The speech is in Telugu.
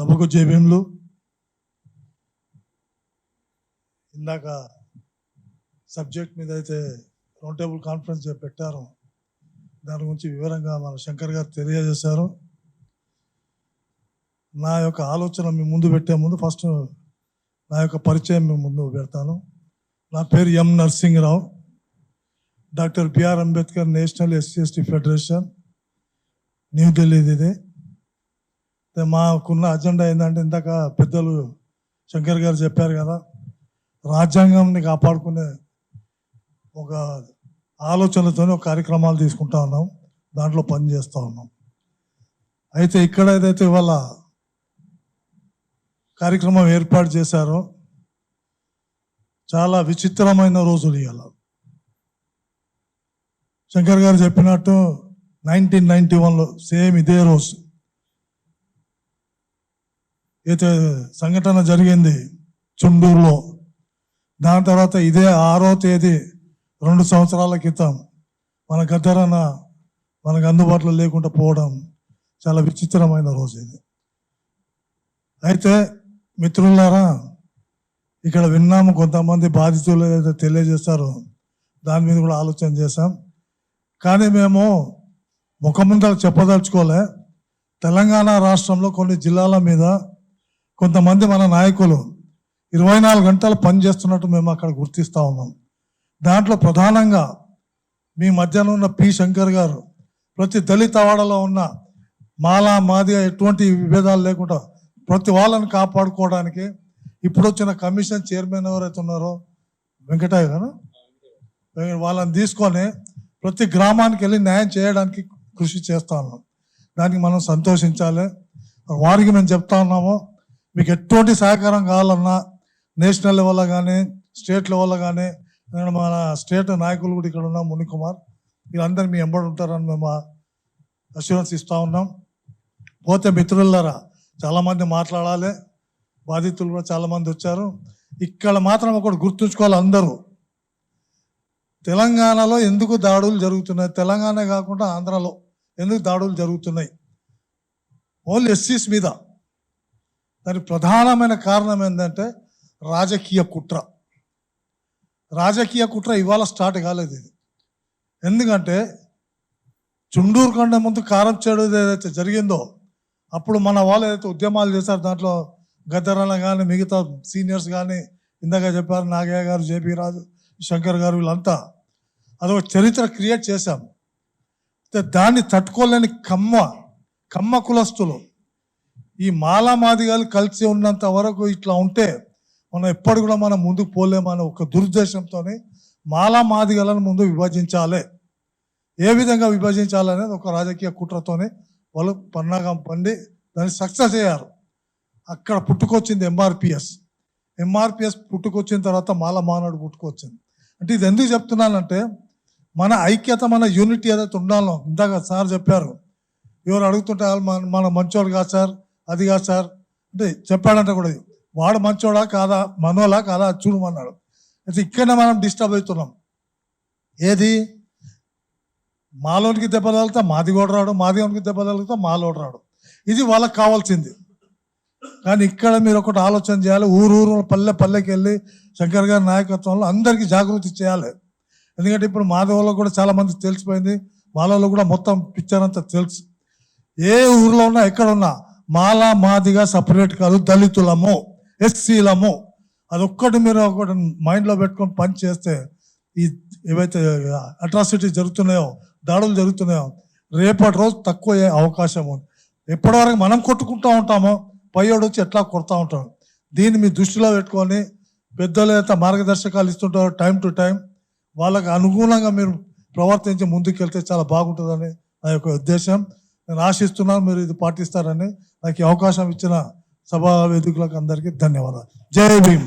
సభకు జేబీఎంలు. ఇందాక సబ్జెక్ట్ మీద అయితే రౌండ్ టేబుల్ కాన్ఫరెన్స్ పెట్టారు. దాని గురించి వివరంగా మన శంకర్ గారు తెలియజేశారు. నా యొక్క ఆలోచన మీ ముందు పెట్టే ముందు ఫస్ట్ నా యొక్క పరిచయం మీ ముందు పెడతాను. నా పేరు M Narsing Rao doctor BR Ambedkar national SC ST federation న్యూఢిల్లీది ఇది. మాకున్న అజెండా ఏంటంటే ఇందాక పెద్దలు శంకర్ గారు చెప్పారు కదా రాజ్యాంగాన్ని కాపాడుకునే ఒక ఆలోచనతోనే ఒక కార్యక్రమాలు తీసుకుంటా ఉన్నాం దాంట్లో పని చేస్తూ ఉన్నాం. అయితే ఇక్కడ ఏదైతే ఇవాళ కార్యక్రమం ఏర్పాటు చేశారో చాలా విచిత్రమైన రోజులు ఇవాళ. శంకర్ గారు చెప్పినట్టు నైన్టీన్ నైన్టీ వన్లో సేమ్ ఇదే రోజు. అయితే సంఘటన జరిగింది చుండూరులో. దాని తర్వాత ఇదే ఆరో తేదీ రెండు సంవత్సరాల క్రితం మన గద్దరన్న మనకు అందుబాటులో లేకుండా పోవడం చాలా విచిత్రమైన రోజు ఇది. అయితే మిత్రులారా ఇక్కడ విన్నాము కొంతమంది బాధితులు ఏదైతే తెలియజేస్తారో దాని మీద కూడా ఆలోచన చేశాం. కానీ మేము ముఖముందర చెప్పదలుచుకోలే. తెలంగాణ రాష్ట్రంలో కొన్ని జిల్లాల మీద కొంతమంది మన నాయకులు ఇరవై నాలుగు గంటలు పనిచేస్తున్నట్టు మేము అక్కడ గుర్తిస్తూ ఉన్నాం. దాంట్లో ప్రధానంగా మీ మధ్యన ఉన్న పి శంకర్ గారు ప్రతి దళిత వాడలో ఉన్న మాలా మాది ఎటువంటి విభేదాలు లేకుండా ప్రతి వాళ్ళని కాపాడుకోవడానికి ఇప్పుడు వచ్చిన కమిషన్ చైర్మన్ ఎవరైతే ఉన్నారో వెంకటయ్య గారు వాళ్ళని తీసుకొని ప్రతి గ్రామానికి వెళ్ళి న్యాయం చేయడానికి కృషి చేస్తా ఉన్నాం. దానికి మనం సంతోషించాలి. వారికి మేము చెప్తా ఉన్నాము మీకు ఎటువంటి సహకారం కావాలన్నా నేషనల్ లెవెల్లో కానీ స్టేట్ లెవెల్లో కానీ నేను మన స్టేట్ నాయకులు కూడా ఇక్కడ ఉన్నాం ముని కుమార్. వీళ్ళందరూ మీ ఎంబడి ఉంటారని మేము అష్యూరెన్స్ ఇస్తూ ఉన్నాం. పోతే మిత్రులారా చాలామంది మాట్లాడాలి. బాధితులు కూడా చాలామంది వచ్చారు. ఇక్కడ మాత్రం ఒకటి గుర్తుంచుకోవాలి అందరూ. తెలంగాణలో ఎందుకు దాడులు జరుగుతున్నాయి? తెలంగాణ కాకుండా ఆంధ్రాలో ఎందుకు దాడులు జరుగుతున్నాయి? ఓన్లీ ఎస్సీస్ మీద. దానికి ప్రధానమైన కారణం ఏంటంటే రాజకీయ కుట్ర. రాజకీయ కుట్ర ఇవాళ స్టార్ట్ కాలేదు ఇది. ఎందుకంటే చుండూరు కంటే ముందు కారం చెడు ఏదైతే జరిగిందో అప్పుడు మన వాళ్ళు ఏదైతే ఉద్యమాలు చేశారు దాంట్లో గద్దరన్న కానీ మిగతా సీనియర్స్ కానీ ఇందాక చెప్పారు నాగయ్య గారు జేపీ రాజు శంకర్ గారు వీళ్ళంతా అదొక చరిత్ర క్రియేట్ చేశాం. దాన్ని తట్టుకోలేని కమ్మ కమ్మ కులస్తులు ఈ మాలామాదిగాలు కలిసి ఉన్నంత వరకు ఇట్లా ఉంటే మనం ఎప్పుడు కూడా మనం ముందుకు పోలేమనే ఒక దురుద్దేశంతో మాలామాదిగలను ముందు విభజించాలి. ఏ విధంగా విభజించాలనేది ఒక రాజకీయ కుట్రతోనే వాళ్ళు పన్నాగం పండి దాన్ని సక్సెస్ అయ్యారు. అక్కడ పుట్టుకొచ్చింది ఎంఆర్పిఎస్ ఎంఆర్పిఎస్ పుట్టుకొచ్చిన తర్వాత మాల మానాడు పుట్టుకొచ్చింది. అంటే ఇది ఎందుకు చెప్తున్నానంటే మన ఐక్యత మన యూనిటీ ఏదైతే ఉండాలో ఇందాక సార్ చెప్పారు. ఎవరు అడుగుతుంటే "వాళ్ళు మన మన మంచోడు కాదు సార్. అది కాదు సార్. అంటే చెప్పాడంటే కూడా వాడు మంచోడా కాదా మనోలా కాదా చూడమన్నాడు. అయితే ఇక్కడనే మనం డిస్టర్బ్ అవుతున్నాం. ఏది? మాలోనికి దెబ్బ తగిలితే మాది కూడా రాడు మాదిగోనికి దెబ్బ తగిలితే మాలోడు రాడు. ఇది వాళ్ళకి కావాల్సింది. కానీ ఇక్కడ మీరు ఒకటి ఆలోచన చేయాలి. ఊరు ఊరు పల్లె పల్లెకి వెళ్ళి శంకర్ గారి నాయకత్వంలో అందరికీ జాగృతి చేయాలి. ఎందుకంటే ఇప్పుడు మాధవలో కూడా చాలామంది తెలిసిపోయింది. మాలలో కూడా మొత్తం పిక్చర్ అంతా తెలుసు. ఏ ఊరిలో ఉన్నా ఎక్కడ ఉన్నా మాలా మాదిగా సపరేట్ కాదు దళితులము ఎస్సీలము. అదొక్కటి మీరు ఒకటి మైండ్లో పెట్టుకొని పని చేస్తే ఈ ఏవైతే అట్రాసిటీ జరుగుతున్నాయో దాడులు జరుగుతున్నాయో రేపటి రోజు తక్కువ అయ్యే అవకాశం ఉంది. ఎప్పటివరకు మనం కొట్టుకుంటూ ఉంటామో పయ్యోడు వచ్చి ఎట్లా కొడతా ఉంటాడు? దీన్ని మీ దృష్టిలో పెట్టుకొని పెద్దలు అయితే మార్గదర్శకాలు ఇస్తుంటారో టైం టు టైం వాళ్ళకి అనుగుణంగా మీరు ప్రవర్తించి ముందుకెళ్తే చాలా బాగుంటుందని నా యొక్క ఉద్దేశం. నేను ఆశిస్తున్నాను మీరు ఇది పాటిస్తారని నాకు ఈ అవకాశం ఇచ్చిన సభా వేదికలకు అందరికీ ధన్యవాదాలు. జై భీమ్.